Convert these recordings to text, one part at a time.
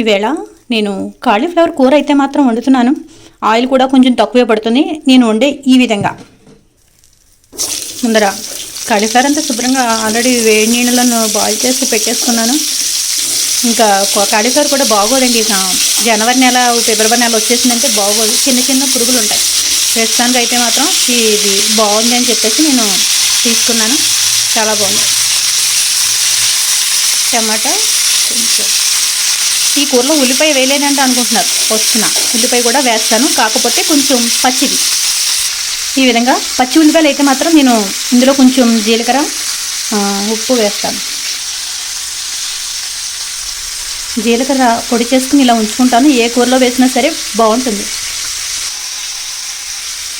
ఈవేళ నేను కాలీఫ్లవర్ కూర అయితే మాత్రం వండుతున్నాను. ఆయిల్ కూడా కొంచెం తక్కువే పడుతుంది. నేను వండే ఈ విధంగా. ముందర కాలీఫ్లవర్ అంతా శుభ్రంగా ఆల్రెడీ వేడి నీళ్ళలో బాయిల్ చేసి పెట్టేసుకున్నాను. ఇంకా కాలీఫ్లవర్ కూడా బాగోదండి. జనవరి నెల ఫిబ్రవరి నెల వచ్చేసిందంటే బాగోదు. చిన్న చిన్న పురుగులు ఉంటాయి. ప్రస్తుతానికి అయితే మాత్రం ఇది బాగుంది అని చెప్పేసి నేను తీసుకున్నాను. చాలా బాగుంది. టమాటా కొంచెం ఈ కూరలో ఉల్లిపాయ వేయలేనంటే అనుకుంటున్నారు. వచ్చిన ఉల్లిపాయ కూడా వేస్తాను. కాకపోతే కొంచెం పచ్చిది. ఈ విధంగా పచ్చి ఉల్లిపాయలు అయితే మాత్రం నేను ఇందులో కొంచెం జీలకర్ర ఉప్పు వేస్తాను. జీలకర్ర పొడి చేసుకుని ఇలా ఉంచుకుంటాను. ఏ కూరలో వేసినా సరే బాగుంటుంది.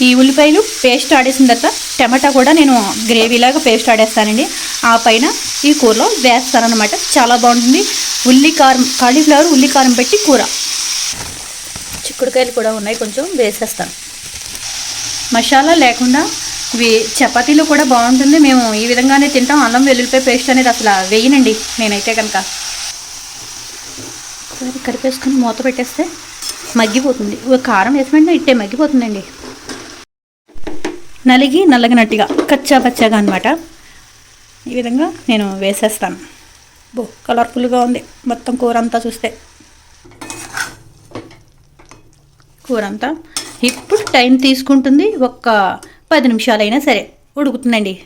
ఈ ఉల్లిపాయలు పేస్ట్ ఆడేసిన తర్వాత టమాటా కూడా నేను గ్రేవీలాగా పేస్ట్ ఆడేస్తానండి. ఆ పైన ఈ కూరలో వేస్తానన్నమాట. చాలా బాగుంటుంది. ఉల్లి కారం కాలీఫ్లవర్ ఉల్లి కారం పెట్టి కూర. చిక్కుడుకాయలు కూడా ఉన్నాయి కొంచెం వేసేస్తాను. మసాలా లేకుండా ఇవి చపాతీలు కూడా బాగుంటుంది. మేము ఈ విధంగానే తింటాం. అల్లం వెల్లుల్లిపాయ పేస్ట్ అనేది అసలు వేయనండి నేనైతే కనుక. ఒకసారి కడిపేసుకొని మూత పెట్టేస్తే మగ్గిపోతుంది. కారం వేసిన వెంటనే ఇట్టే మగ్గిపోతుందండి. నలిగి నల్లగినట్టుగా కచ్చా పచ్చాగా అనమాట ఈ విధంగా నేను వేసేస్తాను. బో కలర్ఫుల్గా ఉంది. మొత్తం కూర అంతా చూస్తే. కూర అంతా ఇప్పుడు టైం తీసుకుంటుంది ఒక్క పది నిమిషాలైనా సరే. ఉడుకుతుందండి.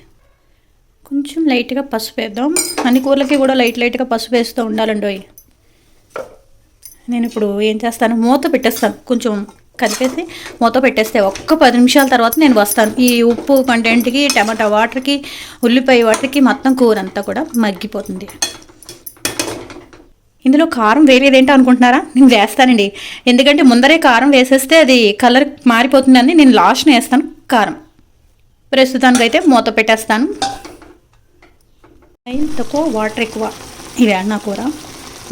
కొంచెం లైట్గా పసుపు వేద్దాం. అన్ని కూరలకి కూడా లైట్ లైట్గా పసుపు వేస్తూ ఉండాలండి నేను ఇప్పుడు ఏం చేస్తాను? మూత పెట్టేస్తాను. కొంచెం కలిపేసి మూత పెట్టేస్తే ఒక్క పది నిమిషాల తర్వాత నేను వస్తాను. ఈ ఉప్పు కంటెంట్కి టమాటా వాటర్కి ఉల్లిపాయ వాటర్కి మొత్తం కూర అంతా కూడా మగ్గిపోతుంది. ఇందులో కారం వేరేదేంటో అనుకుంటున్నారా? నేను వేస్తానండి. ఎందుకంటే ముందరే కారం వేసేస్తే అది కలర్ మారిపోతుందని నేను లాస్ట్ వేస్తాను కారం. ప్రస్తుతానికి అయితే మూత పెట్టేస్తాను. తక్కువ వాటర్ ఎక్కువ. ఇవి నా కూర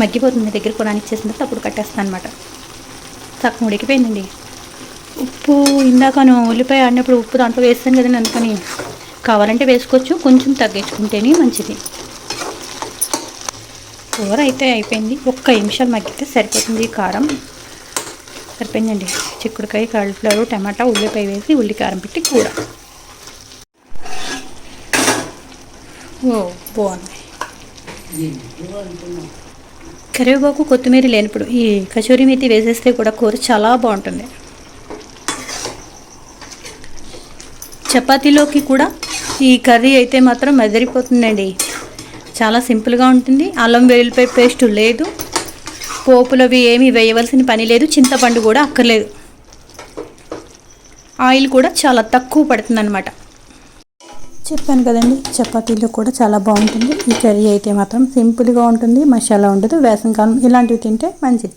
మగ్గిపోతుంది. దగ్గర కూడా ఇచ్చేసిన తర్వాత అప్పుడు కట్టేస్తాను అనమాట సగం ఉడికిపోయిందండి. ఉప్పు ఇందాకను ఉల్లిపాయ ఆడినప్పుడు ఉప్పు దాంట్లో వేస్తాను కదండి అందుకని కావాలంటే వేసుకోవచ్చు. కొంచెం తగ్గించుకుంటేనే మంచిది. కూర అయితే అయిపోయింది. ఒక్క నిమిషాలు మగ్గితే సరిపోతుంది కారం. సరిపోయిందండి. చిక్కుడుకాయ కాలిఫ్లవర్ టమాటా ఉల్లిపాయ వేసి ఉల్లి కారం పెట్టి కూర. ఓ బాగుంది. కరివేపాకు కొత్తిమీర లేనప్పుడు ఈ కచోరి మేతి వేసేస్తే కూడా కూర చాలా బాగుంటుంది. చపాతీలోకి కూడా ఈ కర్రీ అయితే మాత్రం మెదిరిపోతుందండి. చాలా సింపుల్గా ఉంటుంది. అల్లం వెల్లుల్లిపాయ పేస్ట్ లేదు. పోపులవి ఏమీ వేయవలసిన పని లేదు. చింతపండు కూడా అక్కర్లేదు. ఆయిల్ కూడా చాలా తక్కువ పడుతుంది అనమాట చెప్పాను కదండి చపాతీలో కూడా చాలా బాగుంటుంది. ఈ కర్రీ అయితే మాత్రం సింపుల్గా ఉంటుంది మసాలా ఉండదు వేసంకాలం ఇలాంటివి తింటే మంచిది.